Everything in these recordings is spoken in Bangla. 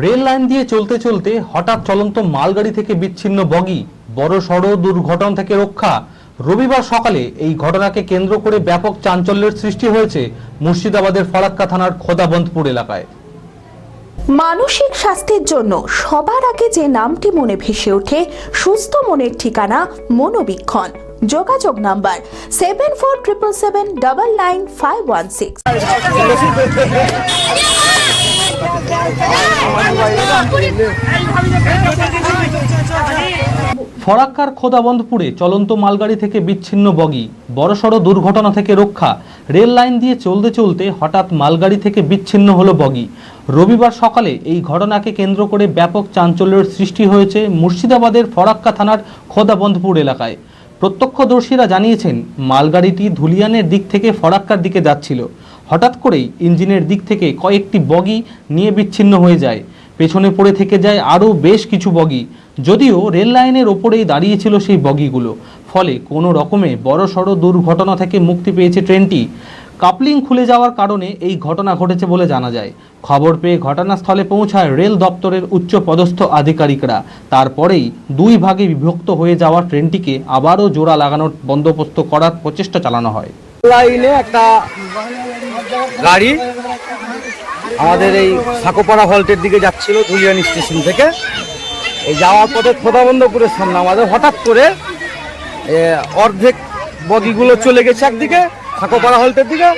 রেল লাইন দিয়ে চলতে চলতে হঠাৎ চলন্ত মালগাড়ি থেকে বিচ্ছিন্ন বগি, বড় সড় দুর্ঘটনা থেকে রক্ষা। রবিবার সকালে এই ঘটনাকে কেন্দ্র করে ব্যাপক চাঞ্চল্যের সৃষ্টি হয়েছে মুর্শিদাবাদের ফরাক্কা থানার খোদাবন্দপুর এলাকায়। মানসিক স্বাস্থ্যের জন্য সবার আগে যে নামটি মনে ভেসে ওঠে, সুস্থ মনের ঠিকানা মনোবীক্ষণ। যোগাযোগ number seven four triple seven double nine five one six ফরাক্কার খোদাবন্দপুরে চলন্ত মালগাড়ি থেকে বিচ্ছিন্ন বগি, বড়সড় দুর্ঘটনা থেকে রক্ষা। রেল লাইন দিয়ে চলতে চলতে হঠাৎ মালগাড়ি থেকে বিচ্ছিন্ন হলো বগি। রবিবার সকালে এই ঘটনাকে কেন্দ্র করে ব্যাপক চাঞ্চল্যের সৃষ্টি হয়েছে মুর্শিদাবাদের ফরাক্কা থানার খোদাবন্দপুর এলাকায়। প্রত্যক্ষদর্শীরা জানিয়েছেন, মালগাড়িটি ধুলিয়ানের দিক থেকে ফরাক্কার দিকে যাচ্ছিল। হঠাৎ করেই ইঞ্জিনের দিক থেকে কয়েকটি বগি নিয়ে বিচ্ছিন্ন হয়ে যায়। পেছনে পড়ে থেকে যায় আরও বেশ কিছু বগি। যদিও রেল লাইনের ওপরেই দাঁড়িয়েছিল সেই বগিগুলো। ফলে কোনো রকমে বড়সড় দুর্ঘটনা থেকে মুক্তি পেয়েছে ট্রেনটি। কাপলিং খুলে যাওয়ার কারণে এই ঘটনা ঘটেছে বলে জানা যায়। খবর পেয়ে ঘটনাস্থলে পৌঁছায় রেল দপ্তরের উচ্চ পদস্থ আধিকারিকরা। তারপরেই দুই ভাগে বিভক্ত হয়ে যাওয়া ট্রেনটিকে আবারও জোড়া লাগানোর বন্দোবস্ত করার প্রচেষ্টা চালানো হয়। লাইনে একটা গাড়ি আমাদের এই সাকোপাড়া হল্টের দিকে যাচ্ছিল ধুলিয়ান স্টেশন থেকে। এই যাওয়ার পথে খোদাবন্দপুরের সামনে আমাদের হঠাৎ করে অর্ধেক বগিগুলো চলে গেছে একদিকে, সাকোপাড়া হল্টের দিকে,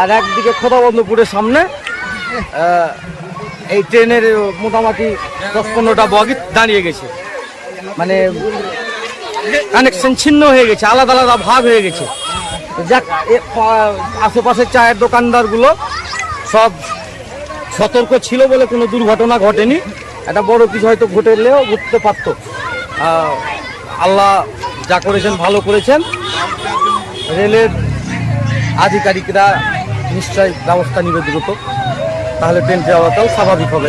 আর একদিকে খোদাবন্দপুরের সামনে এই ট্রেনের মোটামুটি দশ পনেরোটা বগি দাঁড়িয়ে গেছে। মানে কানেকশন ছিন্ন হয়ে গেছে, আলাদা আলাদা ভাগ হয়ে গেছে। যাক আশেপাশের চায়ের দোকানদারগুলো সব সতর্ক ছিল বলে কোনো দুর্ঘটনা ঘটেনি। একটা বড় কিছু হয়তো ঘটেলেও ঘটতে পারত। আল্লাহ যা করেছেন, ভালো করেছেন। রেলের আধিকারিকরা নিশ্চয় ব্যবস্থা নিবে দ্রুত। তাহলে ট্রেন যাওয়াটাও স্বাভাবিক হবে।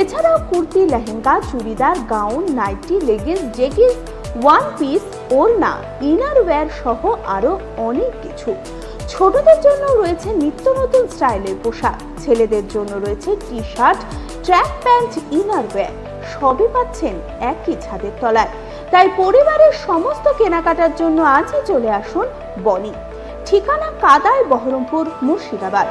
এছাড়াও kurti, lehenga, churidar, gown, nightie leggings jeggings one piece, ওড়না ইনার ওয়্যার সহ আরও অনেক কিছু। ছোটদের জন্য রয়েছে নিত্য নতুন স্টাইলের পোশাক। ছেলেদের জন্য রয়েছে T shirt track pant inner wear সবই পাচ্ছেন একই ছাদের তলায়। তাই পরিবারের সমস্ত কেনাকাটার জন্য আজই চলে আসুন বনি। ঠিকানা কাদায় বহরমপুর, মুর্শিদাবাদ।